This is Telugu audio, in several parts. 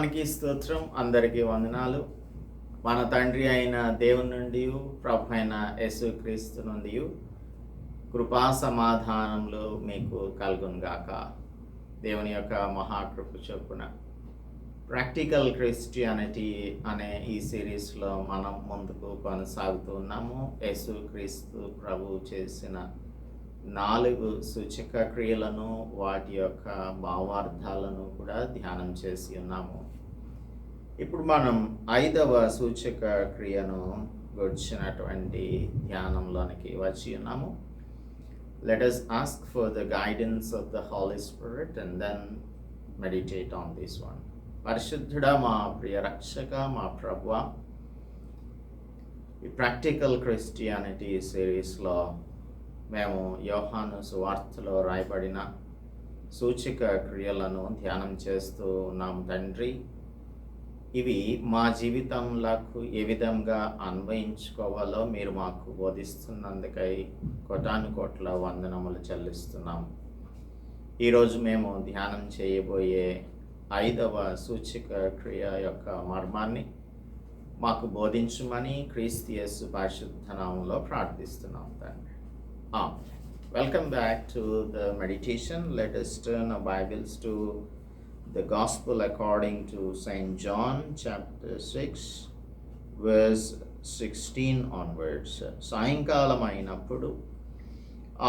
నామానికి స్తోత్రం. అందరికీ వందనాలు. మన తండ్రి అయిన దేవుని నుండి ప్రభు అయిన యేసుక్రీస్తు నుండి కృపా సమాధానంలో మీకు కలుగునుగాక. దేవుని యొక్క మహాకృప చొప్పున. ప్రాక్టికల్ క్రిస్టియానిటీ అనే ఈ సిరీస్లో మనం ముందుకు కొనసాగుతూ ఉన్నాము. యేసుక్రీస్తు ప్రభు చేసిన నాలుగు సూచక క్రియలను వాటి యొక్క భావార్థాలను కూడా ధ్యానం చేసి ఉన్నాము. ఇప్పుడు మనం ఐదవ సూచక క్రియను గుర్చినటువంటి ధ్యానంలోనికి వచ్చి ఉన్నాము. Let us ask for the guidance of the Holy Spirit and then meditate on this one పరిశుద్ధుడా మా ప్రియ రక్షక మా ప్రభు ఈ ప్రాక్టికల్ క్రిస్టియానిటీ సిరీస్లో మేము యోహాను సువార్తలో రాయబడిన సూచిక క్రియలను ధ్యానం చేస్తూ ఉన్నాం తండ్రి. ఇవి మా జీవితంలకు ఏ విధంగా అన్వయించుకోవాలో మీరు మాకు బోధిస్తున్నందుకై కోటాను కోట్ల వందనములు చెల్లిస్తున్నాం. ఈరోజు మేము ధ్యానం చేయబోయే ఐదవ సూచిక క్రియ యొక్క మర్మాన్ని మాకు బోధించమని క్రీస్తియస్ పరిశుద్ధనామంలో ప్రార్థిస్తున్నాం తండ్రి. Welcome back to the meditation meditation. Let us turn the Gospel according to St. John, chapter 6, verse 16 onwards. సాయంకాలం అయినప్పుడు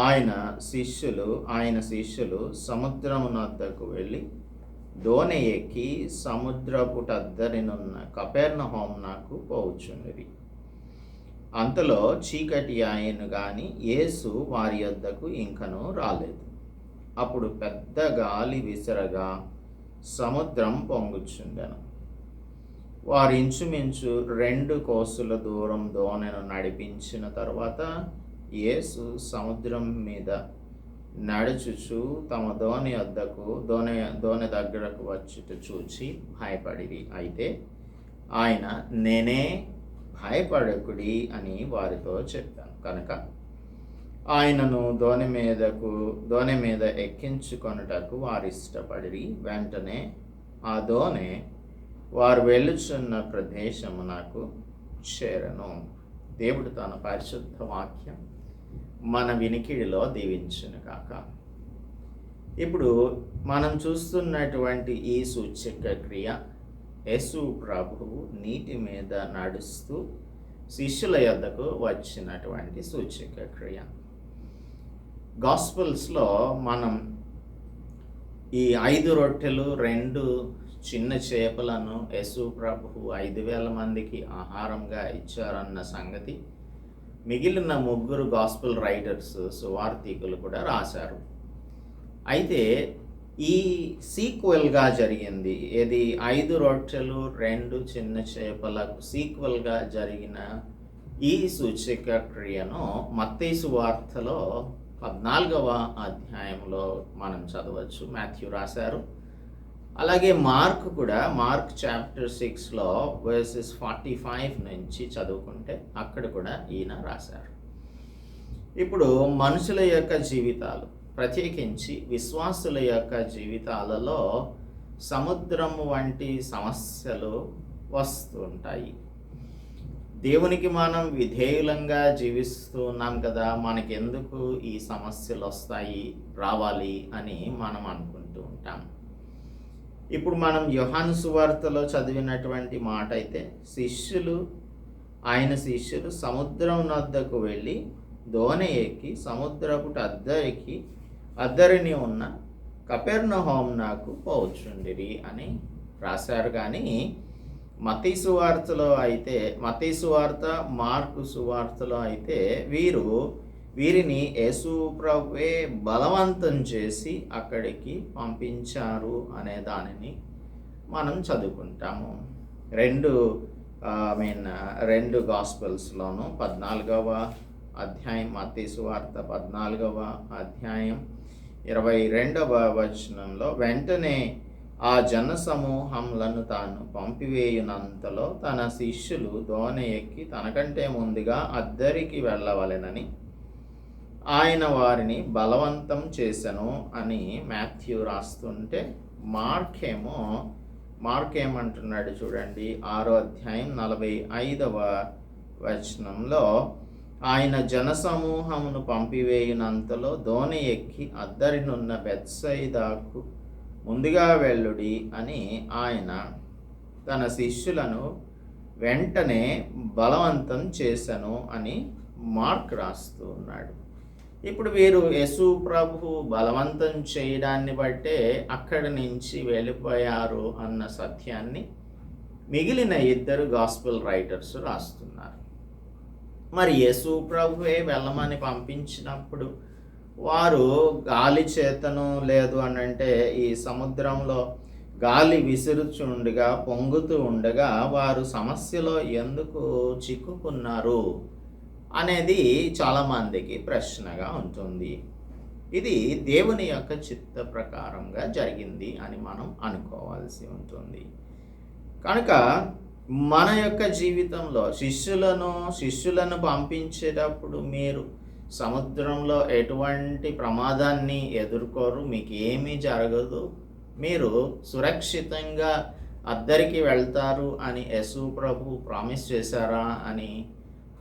ఆయన శిష్యులు ఆయన శిష్యులు సముద్రమునద్దకు వెళ్ళి దోణి ఎక్కి సముద్రపుటద్దరినున్న కపెర్ణ నాకు పోవుచుండిరి అంతలో చీకటి ఆయన గాని యేసు వారి యొద్దకు ఇంకనూ రాలేదు అప్పుడు పెద్ద గాలి విసరగా సముద్రం పొంగుచుండెను. వారు ఇంచుమించు రెండు కోసుల దూరం దోణను నడిపించిన తర్వాత యేసు సముద్రం మీద నడుచుచు తమ దోణి వద్దకు దోణి దోణి దగ్గరకు వచ్చుట చూచి భయపడిరి. అయితే ఆయన నేనే భయపడకుడి అని వారితో చెప్పాను. కనుక ఆయనను దోణి మీదకు దోణి మీద ఎక్కించుకొనుటకు వారు ఇష్టపడి వెంటనే ఆ దోణి వారు వెళ్ళుచున్న ప్రదేశము నాకు చేరను. దేవుడు తన పరిశుద్ధ వాక్యం మన వినికిడిలో దీవించును కాక ఇప్పుడు మనం చూస్తున్నటువంటి ఈ సూచక క్రియ యేసు ప్రభువు నీటి మీద నడుస్తూ శిష్యుల యొద్దకు వచ్చినటువంటి సూచిక క్రియ. గాస్పల్స్లో మనం ఈ ఐదు రొట్టెలు రెండు చిన్న చేపలను యేసు ప్రభువు ఐదు వేల మందికి ఆహారంగా ఇచ్చారన్న సంగతి మిగిలిన ముగ్గురు గాస్పుల్ రైటర్స్ సువార్థికులు కూడా రాశారు. అయితే ఈ సీక్వెల్గా జరిగింది. ఇది ఐదు రొట్టెలు రెండు చిన్న చేపలకు సీక్వెల్గా జరిగిన ఈ సూచిక క్రియను మత్తేసు వార్తలో పద్నాలుగవ అధ్యాయంలో మనం చదవచ్చు. మాథ్యూ రాశారు. అలాగే మార్క్ కూడా మార్క్ చాప్టర్ సిక్స్లో వర్సెస్ ఫార్టీ ఫైవ్ నుంచి చదువుకుంటే అక్కడ కూడా ఈయన రాశారు. ఇప్పుడు మనుషుల యొక్క జీవితాలు ప్రత్యేకించి విశ్వాసుల యొక్క జీవితాలలో సముద్రం వంటి సమస్యలు వస్తుంటాయి. దేవునికి మనం విధేయులంగా జీవిస్తూ ఉన్నాం కదా మనకెందుకు ఈ సమస్యలు వస్తాయి రావాలి అని మనం అనుకుంటూ ఉంటాం. ఇప్పుడు మనం యోహాను సువార్తలో చదివినటువంటి మాట అయితే శిష్యులు ఆయన శిష్యులు సముద్రం నద్దకు వెళ్ళి దోణి ఎక్కి సముద్రపు అద్దరికి అద్దరిని ఉన్న కపెర్ణ హోమ్నాకు పోవచ్చుండిరి అని రాశారు. కానీ మతీ సువార్తలో అయితే మతీ సువార్త మార్కు సువార్తలో అయితే వీరు వీరిని యేసు ప్రభువే బలవంతం చేసి అక్కడికి పంపించారు అనే దానిని మనం చదువుకుంటాము. రెండు ఐ మీన్ రెండు గాస్పల్స్లోనూ పద్నాలుగవ అధ్యాయం మత్తీ సువార్త పద్నాలుగవ అధ్యాయం ఇరవై రెండవ వచనంలో వెంటనే ఆ జన సమూహములను తాను పంపివేయునంతలో తన శిష్యులు దోణి ఎక్కి తనకంటే ముందుగా అద్దరికి వెళ్ళవలెనని ఆయన వారిని బలవంతం చేశను అని మాథ్యూ రాస్తుంటే మార్క్ ఏమో మార్క్ ఏమంటున్నాడు చూడండి ఆరో అధ్యాయం నలభై ఐదవ వచనంలో ఆయన జనసమూహమును పంపివేయునంతలో దోణి ఎక్కి అద్దరినున్న బెత్సైదాకు ముందుగా వెళ్ళుడి అని ఆయన తన శిష్యులను వెంటనే బలవంతం చేశాను అని మార్క్ రాస్తూ ఉన్నాడు. ఇప్పుడు వీరు యశు ప్రభు బలవంతం చేయడాన్ని బట్టే అక్కడి నుంచి వెళ్ళిపోయారు అన్న సత్యాన్ని మిగిలిన ఇద్దరు గాస్పుల్ రైటర్స్ రాస్తున్నారు. మరి యేసు ప్రభువే వెళ్ళమని పంపించినప్పుడు వారు గాలి చేతను లేదు అని అంటే ఈ సముద్రంలో గాలి విసురుచుండగా పొంగుతూ ఉండగా వారు సమస్యలో ఎందుకు చిక్కుకున్నారు అనేది చాలామందికి ప్రశ్నగా ఉంటుంది. ఇది దేవుని యొక్క చిత్త ప్రకారంగా జరిగింది అని మనం అనుకోవాల్సి ఉంటుంది. కనుక మన యొక్క జీవితంలో శిష్యులను శిష్యులను పంపించేటప్పుడు మీరు సముద్రంలో ఎటువంటి ప్రమాదాన్ని ఎదుర్కోరు మీకు ఏమీ జరగదు. మీరు సురక్షితంగా అద్దరికి వెళ్తారు అని యశు ప్రభు ప్రామిస్ చేశారా అని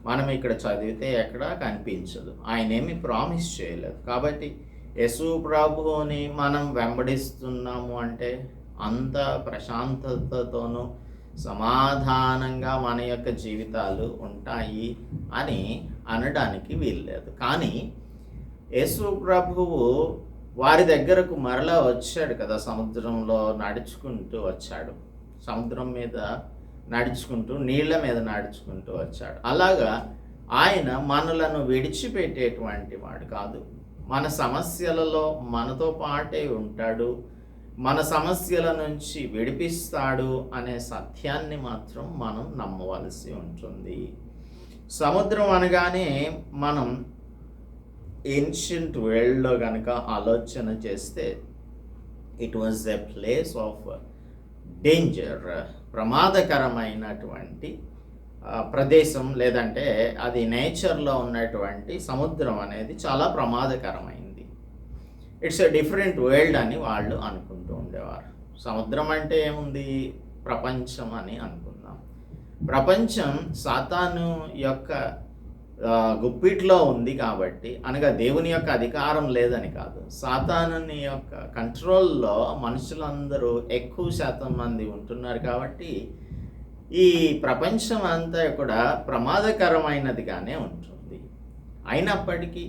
మనం ఇక్కడ చదివితే ఎక్కడా కనిపించదు. ఆయన ఏమి ప్రామిస్ చేయలేదు. కాబట్టి యశు ప్రభుని మనం వెంబడిస్తున్నాము అంటే అంత ప్రశాంతతతోనూ సమాధానంగా మన యొక్క జీవితాలు ఉంటాయి అని అనడానికి వీల్లేదు. కానీ యేసు ప్రభువు వారి దగ్గరకు మరలా వచ్చాడు కదా సముద్రంలో నడుచుకుంటూ వచ్చాడు. సముద్రం మీద నడుచుకుంటూ నీళ్ళ మీద నడుచుకుంటూ వచ్చాడు. అలాగా ఆయన మనలను విడిచిపెట్టేటువంటి వాడు కాదు. మన సమస్యలలో మనతో పాటే ఉంటాడు. మన సమస్యల నుంచి విడిపిస్తాడు అనే సత్యాన్ని మాత్రం మనం నమ్మవలసి ఉంటుంది. సముద్రం అనగానే మనం ఏన్షియంట్ వరల్డ్లో కనుక ఆలోచన చేస్తే it was a place of danger ప్రమాదకరమైనటువంటి ప్రదేశం లేదంటే అది నేచర్లో ఉన్నటువంటి సముద్రం అనేది చాలా ప్రమాదకరమైంది. ఇట్స్ ఎ డిఫరెంట్ వరల్డ్ అని వాళ్ళు అనుకుంటారు. ఉండేవారు. సముద్రం అంటే ఏముంది? ప్రపంచం అని అనుకుందాం. ప్రపంచం సాతాను యొక్క గుప్పిట్లో ఉంది కాబట్టి అనగా దేవుని యొక్క అధికారం లేదని కాదు. సాతానుని యొక్క కంట్రోల్లో మనుషులందరూ ఎక్కువ శాతం మంది ఉంటున్నారు కాబట్టి ఈ ప్రపంచం అంతా కూడా ప్రమాదకరమైనదిగానే ఉంటుంది. అయినప్పటికీ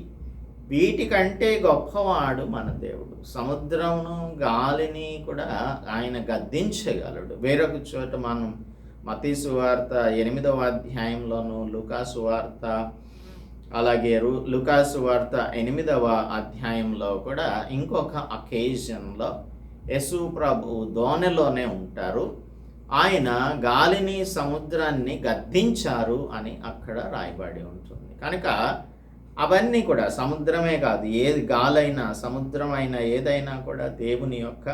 వీటికంటే గొప్పవాడు మన దేవుడు. సముద్రమును గాలిని కూడా ఆయన గద్దించగలడు. వేరొక చోట మనం మతీసు వార్త ఎనిమిదవ అధ్యాయంలోను లుకాసు వార్త అలాగే రు లుకాసు వార్త ఎనిమిదవ అధ్యాయంలో కూడా ఇంకొక అకేజన్లో యశు ప్రభు దోణిలోనే ఉంటారు. ఆయన గాలిని సముద్రాన్ని గద్దించారు అని అక్కడ రాయబడి ఉంటుంది. కనుక అవన్నీ కూడా సముద్రమే కాదు ఏది గాలైనా సముద్రమైనా ఏదైనా కూడా దేవుని యొక్క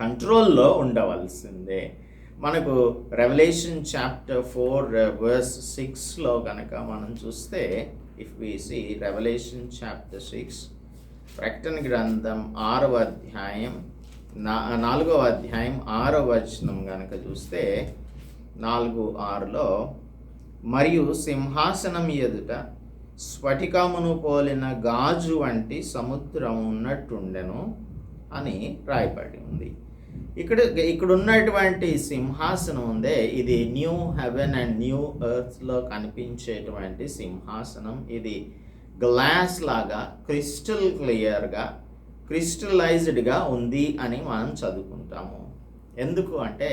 కంట్రోల్లో ఉండవలసిందే. మనకు రెవల్యూషన్ చాప్టర్ ఫోర్ వర్స్ సిక్స్లో కనుక మనం చూస్తే if we see Revelation chapter six ప్రకటన గ్రంథం ఆరవ అధ్యాయం నా నాలుగవ అధ్యాయం ఆరవ వచనం కనుక చూస్తే నాలుగు ఆరులో మరియు సింహాసనం ఎదుట స్ఫటికమును పోలిన గాజు వంటి సముద్రం ఉన్నట్టుండెను అని రాయబడి ఉంది. ఇక్కడ ఇక్కడ ఉన్నటువంటి సింహాసనం ఉందే ఇది న్యూ హెవెన్ అండ్ న్యూ ఎర్త్లో కనిపించేటువంటి సింహాసనం. ఇది గ్లాస్ లాగా క్రిస్టల్ క్లియర్గా క్రిస్టలైజ్డ్గా ఉంది అని మనం చదువుకుంటాము. ఎందుకు అంటే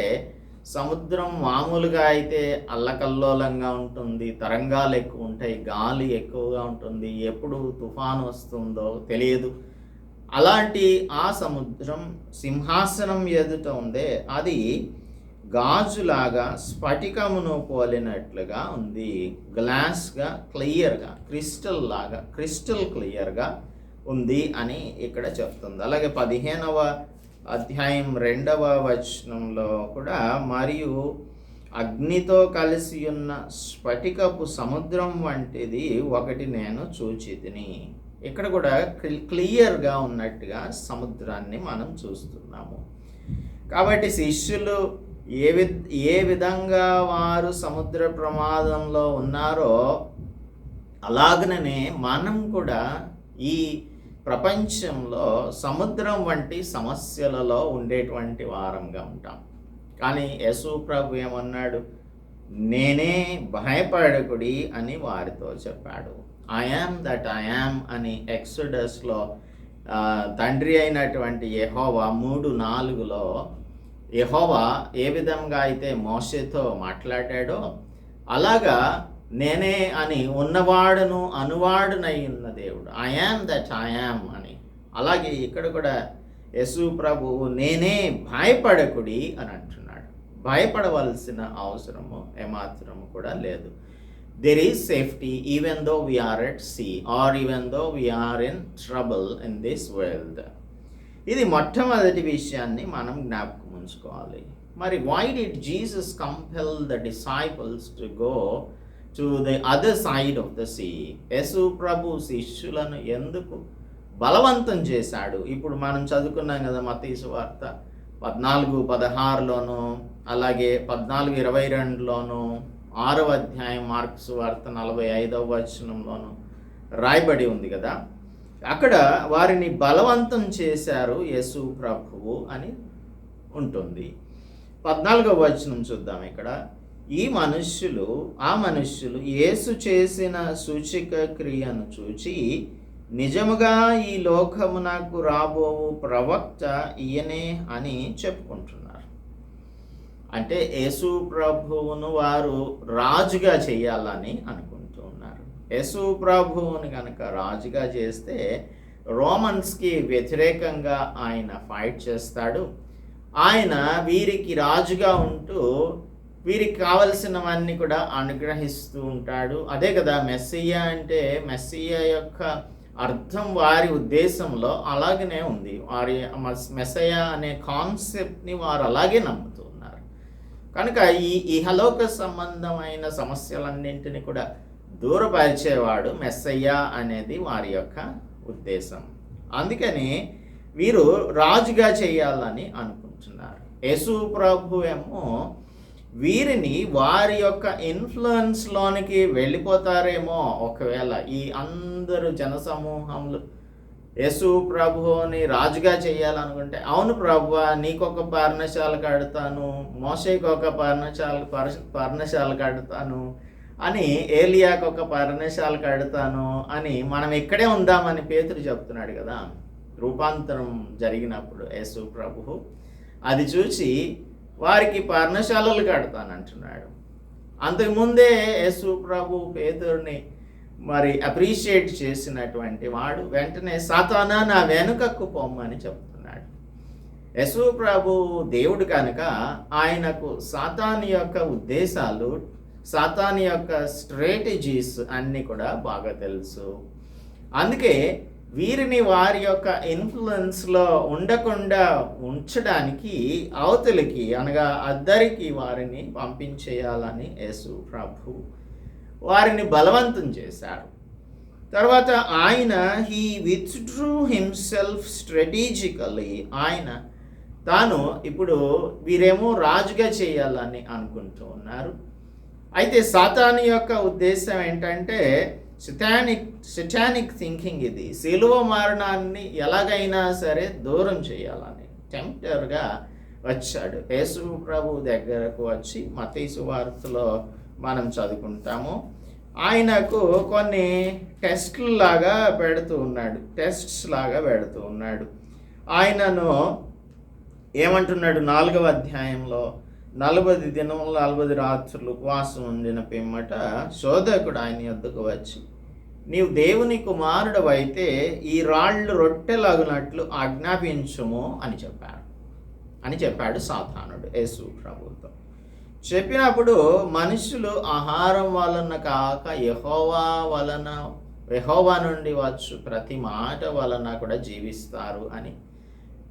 సముద్రం మామూలుగా అయితే అల్లకల్లోలంగా ఉంటుంది తరంగాలు ఎక్కువ ఉంటాయి గాలి ఎక్కువగా ఉంటుంది ఎప్పుడు తుఫాను వస్తుందో తెలియదు. అలాంటి ఆ సముద్రం సింహాసనం ఎదుట ఉందే అది గాజులాగా స్ఫటికమును పోలినట్లుగా ఉంది. గ్లాస్గా క్లియర్గా క్రిస్టల్ లాగా క్రిస్టల్ క్లియర్గా ఉంది అని ఇక్కడ చెప్తుంది. అలాగే పదిహేనవ అధ్యాయం రెండవ వచనంలో కూడా మరియు అగ్నితో కలిసి ఉన్న స్ఫటికపు సముద్రం వంటిది ఒకటి నేను చూచితిని. ఇక్కడ కూడా క్లియర్గా ఉన్నట్టుగా సముద్రాన్ని మనం చూస్తున్నాము. కాబట్టి శిష్యులు ఏ వి ఏ విధంగా వారు సముద్ర ప్రమాదంలో ఉన్నారో అలాగనే మనం కూడా ఈ ప్రపంచంలో సముద్రం వంటి సమస్యలలో ఉండేటువంటి వారంగా ఉంటాం. కానీ యశు ప్రభు ఏమన్నాడు? నేనే భయపడకుడి అని వారితో చెప్పాడు. ఐఆమ్ దట్ ఐఆమ్ అని ఎక్సడస్లో తండ్రి అయినటువంటి యహోవా మూడు నాలుగులో యహోవా ఏ విధంగా అయితే మోషేతో మాట్లాడాడో అలాగా నేనే అని ఉన్నవాడును అనువాడునై ఉన్న దేవుడు ఐఆమ్ దట్ ఐఆమ్ అని. అలాగే ఇక్కడ కూడా యశు ప్రభువు నేనే భయపడకుడి అని అంటున్నాడు. భయపడవలసిన అవసరము ఏమాత్రము కూడా లేదు. There is safety even though we are at sea are even though we are in trouble in this world ఇది మొట్టమొదటి విషయాన్ని మనం జ్ఞాపకం ఉంచుకోవాలి. మరి why did Jesus compel the disciples to go to the other side of the sea Yashu ప్రభు శిష్యులను ఎందుకు బలవంతం చేశాడు? ఇప్పుడు మనం చదువుకున్నాం కదా మతీసు వార్త పద్నాలుగు పదహారులోను అలాగే పద్నాలుగు ఇరవై రెండులోను ఆరవ అధ్యాయం మార్క్స్ వార్త నలభై ఐదవ వచనంలోను రాయబడి ఉంది కదా. అక్కడ వారిని బలవంతం చేశారు యేసు ప్రభువు అని ఉంటుంది. పద్నాలుగవ వచనం చూద్దాం ఇక్కడ. ఈ మనుష్యులు ఆ మనుష్యులు యేసు చేసిన సూచిక క్రియను చూచి నిజముగా ఈ లోకమునకు రాబోవు ప్రవక్త ఈయనే అని చెప్పుకుంటున్నారు. అంటే యేసు ప్రభువును వారు రాజుగా చేయాలని అనుకుంటూ ఉన్నారు. యేసు ప్రభువుని కనుక రాజుగా చేస్తే రోమన్స్కి వ్యతిరేకంగా ఆయన ఫైట్ చేస్తాడు. ఆయన వీరికి రాజుగా ఉంటూ వీరికి కావలసినవన్నీ కూడా అనుగ్రహిస్తూ ఉంటాడు. అదే కదా మెస్సియా అంటే మెస్సియా యొక్క అర్థం వారి ఉద్దేశంలో అలాగనే ఉంది. వారి మెస్సయ అనే కాన్సెప్ట్ని వారు అలాగే నమ్ముతూ ఉన్నారు. కనుక ఈ ఇహలోక సంబంధమైన సమస్యలన్నింటినీ కూడా దూరపరిచేవాడు మెస్సయ్య అనేది వారి యొక్క ఉద్దేశం. అందుకని వీరు రాజుగా చేయాలని అనుకుంటున్నారు. యేసు ప్రభు ఏమో వీరిని వారి యొక్క ఇన్ఫ్లుయెన్స్లోనికి వెళ్ళిపోతారేమో ఒకవేళ ఈ అందరు జనసమూహంలో యేసు ప్రభుని రాజుగా చేయాలనుకుంటే అవును ప్రభు నీకొక పర్ణశాల కడతాను మోషేకి ఒక పర్ణశాల పర్- పర్ణశాల కడతాను అని ఏలియాకు ఒక పర్ణశాల కడతాను అని మనం ఇక్కడే ఉందామని పేతురు చెప్తున్నాడు కదా. రూపాంతరం జరిగినప్పుడు యేసు ప్రభు అది చూసి వారికి పర్ణశాలలు కడతానంటున్నాడు. అంతకుముందే యేసు ప్రభు పేదరుని మరి అప్రిషియేట్ చేసినటువంటి వాడు వెంటనే సాతానా నా వెనుకకు పొమ్మని చెప్తున్నాడు. యశు ప్రభు దేవుడు కనుక ఆయనకు సాతాని యొక్క ఉద్దేశాలు సాతాని యొక్క స్ట్రాటజీస్ అన్నీ కూడా బాగా తెలుసు. అందుకే వీరిని వారి యొక్క ఇన్ఫ్లుయెన్స్లో ఉండకుండా ఉంచడానికి అవతలికి అనగా అద్దరికి వారిని పంపించేయాలని యేసు ప్రభు వారిని బలవంతం చేశారు తర్వాత ఆయన హీ విత్డ్రూ హిమ్సెల్ఫ్ స్ట్రాటజికలీ ఆయన తాను ఇప్పుడు వీరేమో రాజుగా చేయాలని అనుకుంటూ ఉన్నారు. అయితే సాతాను యొక్క ఉద్దేశం ఏంటంటే సిటానిక్ సిటానిక్ థింకింగ్ ఇది. సిలువ మరణాన్ని ఎలాగైనా సరే దూరం చేయాలని. టెంప్టర్గా వచ్చాడు. యేసు ప్రభు దగ్గరకు వచ్చి మతీసు వార్తలో మనం చదువుకుంటాము. ఆయనకు కొన్ని టెస్ట్లు లాగా పెడుతూ ఉన్నాడు. టెస్ట్స్ లాగా పెడుతూ ఉన్నాడు. ఆయనను ఏమంటున్నాడు నాలుగవ అధ్యాయంలో? నలభై దినములు నలభై రాత్రులు ఉపవాసం ఉండిన పిమ్మట శోధకుడు ఆయన యొద్దకు వచ్చి నీవు దేవుని కుమారుడు అయితే ఈ రాళ్ళు రొట్టెలగునట్లు ఆజ్ఞాపించుము అని చెప్పాడు. అని చెప్పాడు సాతానుడు యేసు ప్రభుతో చెప్పినప్పుడు మనుషులు ఆహారం వలన కాక యహోవా వలన యహోవా నుండి వచ్చు ప్రతి మాట వలన కూడా జీవిస్తారు అని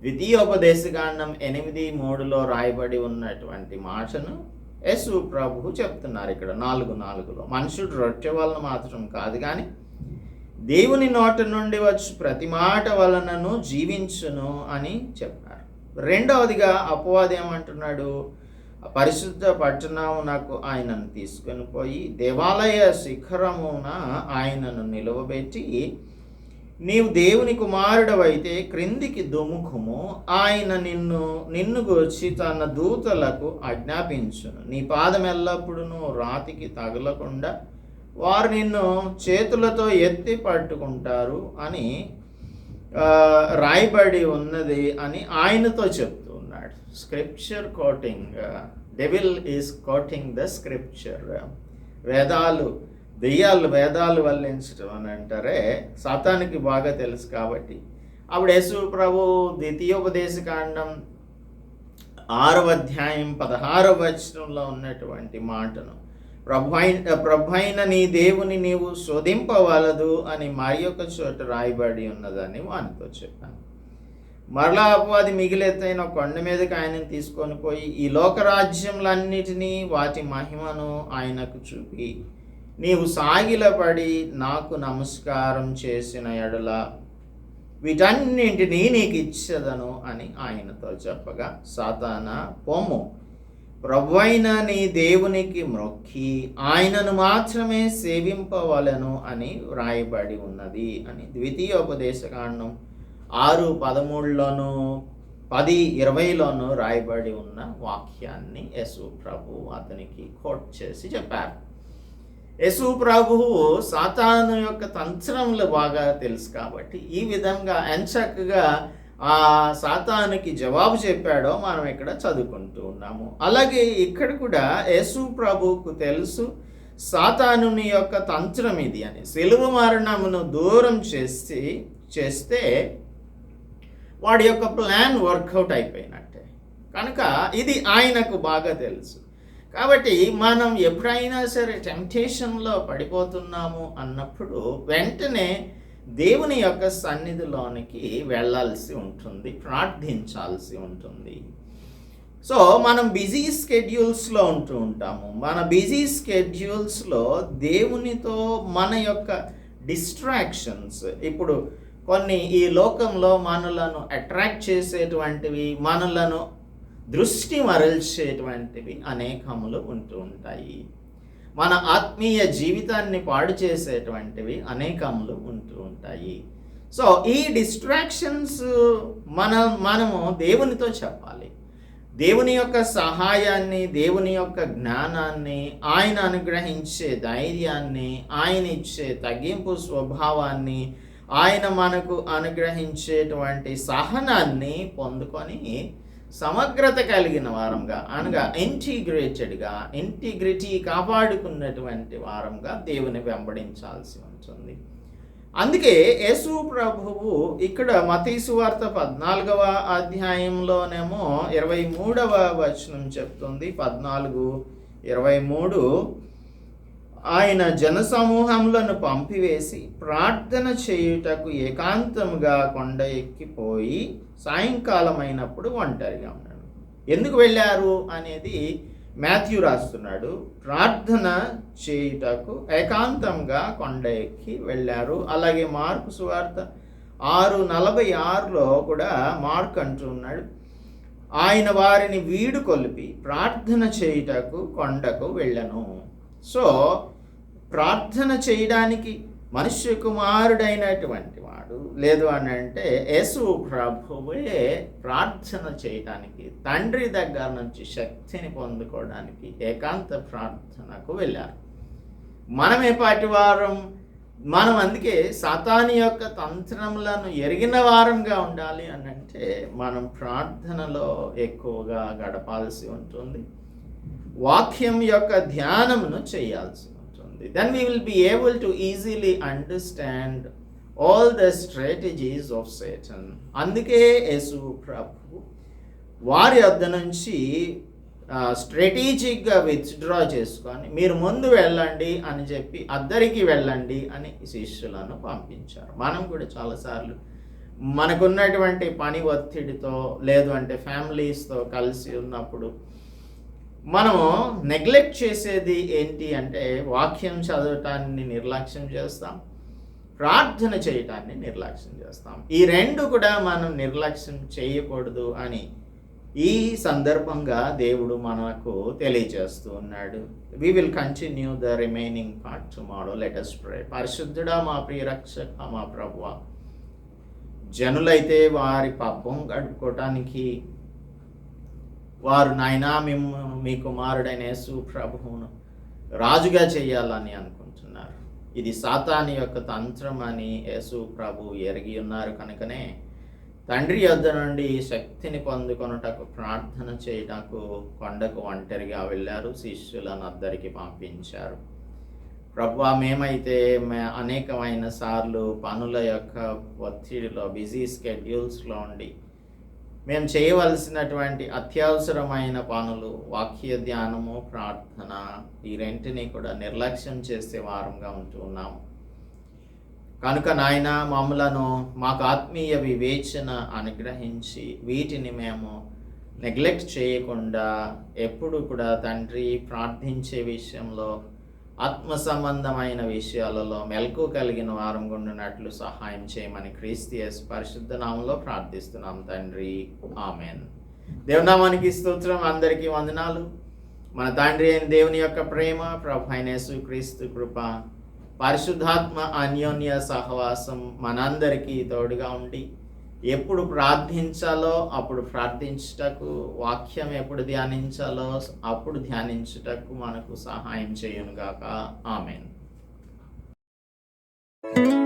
ద్వితీయోపదేశకాండం ఎనిమిది మూడులో రాయబడి ఉన్నటువంటి మాటను యేసు ప్రభు చెప్తున్నారు ఇక్కడ నాలుగు నాలుగులో. మనుషుడు రొట్టె వలన మాత్రం కాదు కానీ దేవుని నోట నుండి వచ్చి ప్రతి మాట వలనను జీవించును అని చెప్పారు. రెండవదిగా అపవాది ఏమంటున్నాడు? పరిశుద్ధ పట్టణమునకు ఆయనను తీసుకొని పోయి దేవాలయ శిఖరమున ఆయనను నిలవబెట్టి నీవు దేవుని కుమారుడవైతే క్రిందికి దుముఖము ఆయన నిన్ను నిన్ను గూర్చి తన దూతలకు ఆజ్ఞాపించును. నీ పాదం ఎల్లప్పుడూ రాతికి తగలకుండా వారు నిన్ను చేతులతో ఎత్తి పట్టుకుంటారు అని రాయబడి ఉన్నది అని ఆయనతో చెప్తున్నాడు. Scripture quoting devil is quoting the scripture వేదాలు దెయ్యాలు వేదాలు వల్లించడం అని అంటారే సాతానికి బాగా తెలుసు కాబట్టి. అప్పుడు యేసు ప్రభు ద్వితీయోపదేశ కాండం ఆరవ అధ్యాయం పదహారవ వచనంలో ఉన్నటువంటి మాటను ప్రభు ప్రభైన నీ దేవుని నీవు శోధింపవలదు అని మరి ఒక చోట రాయబడి ఉన్నదని వానితో చెప్పాను. మరలా అపవాది మిగిలెత్తైన కొండ మీదకి ఆయనను తీసుకొని పోయి ఈ లోకరాజ్యములన్నిటినీ వాటి మహిమను ఆయనకు చూపి నీవు సాగిలపడి నాకు నమస్కారం చేసిన ఎడల వీటన్నింటినీ నీకు ఇచ్చదను అని ఆయనతో చెప్పగా సాతాన పొమ్ము ప్రభువైన నీ దేవునికి మ్రొక్కి ఆయనను మాత్రమే సేవింపవలను అని వ్రాయబడి ఉన్నది అని ద్వితీయోపదేశకాండం ఆరు పదమూడులోనూ పది ఇరవైలోనూ రాయబడి ఉన్న వాక్యాన్ని యశు ప్రభు అతనికి కోట్ చేసి చెప్పారు. యశు ప్రభువు సాతాను యొక్క తంత్రములు బాగా తెలుసు కాబట్టి ఈ విధంగా ఎంచక్కగా ఆ సాతానుకి జవాబు చెప్పాడో మనం ఇక్కడ చదువుకుంటూ ఉన్నాము. అలాగే ఇక్కడ కూడా యేసు ప్రభువుకు తెలుసు సాతానుని యొక్క తంత్రం ఇది అని. సెలువు మరణమును దూరం చేసి చేస్తే వాడి యొక్క ప్లాన్ వర్కౌట్ అయిపోయినట్టే. కనుక ఇది ఆయనకు బాగా తెలుసు. కాబట్టి మనం ఎప్పుడైనా సరే టెంప్టేషన్లో పడిపోతున్నాము అన్నప్పుడు వెంటనే దేవుని యొక్క సన్నిధిలోనికి వెళ్ళాల్సి ఉంటుంది ప్రార్థించాల్సి ఉంటుంది. సో మనం బిజీ స్కెడ్యూల్స్లో ఉంటూ ఉంటాము. మన బిజీ స్కెడ్యూల్స్లో దేవునితో మన యొక్క డిస్ట్రాక్షన్స్ ఇప్పుడు కొన్ని ఈ లోకంలో మనలను అట్రాక్ట్ చేసేటువంటివి మనలను దృష్టి మరల్చేటువంటివి అనేకములు ఉంటూ ఉంటాయి. మన ఆత్మీయ జీవితాన్ని పాడు చేసేటువంటివి అనేకములు ఉంటూ ఉంటాయి. సో ఈ డిస్ట్రాక్షన్స్ మన మనము దేవునితో చెప్పాలి. దేవుని యొక్క సహాయాన్ని దేవుని యొక్క జ్ఞానాన్ని ఆయన అనుగ్రహించే ధైర్యాన్ని ఆయన ఇచ్చే తగ్గింపు స్వభావాన్ని ఆయన మనకు అనుగ్రహించేటువంటి సహనాన్ని పొందుకొని సమగ్రత కలిగిన వారంగా అనగా ఇంటిగ్రేటెడ్గా ఇంటిగ్రిటీ కాపాడుకున్నటువంటి వారంగా దేవుని వెంబడించాల్సి ఉంటుంది. అందుకే యేసు ప్రభువు ఇక్కడ మతీసు వార్త పద్నాలుగవ అధ్యాయంలోనేమో ఇరవై మూడవ వచనం చెప్తుంది. పద్నాలుగు ఇరవై మూడు. ఆయన జనసమూహములను పంపివేసి ప్రార్థన చేయుటకు ఏకాంతముగా కొండ ఎక్కిపోయి సాయంకాలం అయినప్పుడు ఒంటరిగా ఉన్నాడు. ఎందుకు వెళ్ళారు అనేది మాథ్యూ రాస్తున్నాడు. ప్రార్థన చేయుటకు ఏకాంతంగా కొండ ఎక్కి వెళ్ళారు. అలాగే మార్కు సువార్త ఆరు నలభై ఆరులో కూడా మార్క్ అంటున్నాడు ఆయన వారిని వీడు కొలిపి ప్రార్థన చేయుటకు కొండకు వెళ్ళను. సో ప్రార్థన చేయడానికి మనుష్య కుమారుడైనటువంటి వాడు లేదు అని అంటే యేసు ప్రభువే ప్రార్థన చేయడానికి తండ్రి దగ్గర నుంచి శక్తిని పొందుకోవడానికి ఏకాంత ప్రార్థనకు వెళ్ళారు. మనమే పాటి వారం మనం అందుకే సాతాని యొక్క తంత్రములను ఎరిగిన వారంగా ఉండాలి అని అంటే మనం ప్రార్థనలో ఎక్కువగా గడపాల్సి ఉంటుంది. వాక్యం యొక్క ధ్యానమును చేయాల్సి ఉంటుంది then we will be able to easily understand all the strategies of Satan అందుకే యేసు ప్రభు వారి వద్ద నుంచి స్ట్రాటజిక్గా విత్డ్రా చేసుకొని మీరు ముందు వెళ్ళండి అని చెప్పి అద్దరికి వెళ్ళండి అని శిష్యులను పంపించారు. మనం కూడా చాలాసార్లు మనకున్నటువంటి పని ఒత్తిడితో లేదు అంటే ఫ్యామిలీస్తో కలిసి ఉన్నప్పుడు మనము నెగ్లెక్ట్ చేసేది ఏంటి అంటే వాక్యం చదవటాన్ని నిర్లక్ష్యం చేస్తాం ప్రార్థన చేయటాన్ని నిర్లక్ష్యం చేస్తాం. ఈ రెండు కూడా మనం నిర్లక్ష్యం చేయకూడదు అని ఈ సందర్భంగా దేవుడు మనకు తెలియజేస్తూ ఉన్నాడు. We will continue the remaining part tomorrow let us pray పరిశుద్ధుడా మా ప్రియరక్షక మా ప్రభు జనులైతే వారి పాపం గడుపుకోవటానికి వారు నాయనా మేము మీ కుమారుడైన యేసు ప్రభువును రాజుగా చేయాలని అనుకుంటున్నారు. ఇది సాతాని యొక్క తంత్రం అని యేసు ప్రభు ఎరిగి ఉన్నారు కనుకనే తండ్రి యొద్ద నుండి శక్తిని పొందుకొనుటకు ప్రార్థన చేయటకు కొండకు ఒంటరిగా వెళ్ళారు శిష్యులను అద్దరికి పంపించారు. ప్రభు మేమైతే మే- అనేకమైన సార్లు పనుల యొక్క ఒత్తిడిలో బిజీ స్కెడ్యూల్స్లో ఉండి మేము చేయవలసినటువంటి అత్యవసరమైన పనులు వాక్య ధ్యానము ప్రార్థన ఈ రెంటిని కూడా నిర్లక్ష్యం చేసే వారంగా ఉంటూ ఉన్నాము కనుక నాయన మమ్మలను మాకు ఆత్మీయ వివేచన అనుగ్రహించి వీటిని మేము నెగ్లెక్ట్ చేయకుండా ఎప్పుడు కూడా తండ్రి ప్రార్థించే విషయంలో ఆత్మ సంబంధమైన విషయాలలో మెలకు కలిగిన వారం ఉండినట్లు సహాయం చేయమని క్రీస్తియస్ పరిశుద్ధ నామంలో ప్రార్థిస్తున్నాం తండ్రి. ఆమెన్. దేవునామానికి స్తోత్రం. అందరికీ వందనాలు. మన తండ్రి అయిన దేవుని యొక్క ప్రేమ ప్రభు అయిన క్రీస్తు కృప పరిశుద్ధాత్మ అన్యోన్య సహవాసం మనందరికీ తోడుగా ఉండి ఎప్పుడు ప్రార్థించాలో అప్పుడు ప్రార్థించుటకు వాక్యం ఎప్పుడు ధ్యానించాలో అప్పుడు ధ్యానించుటకు మనకు సహాయం చేయనుగాక. ఆమెను. thank you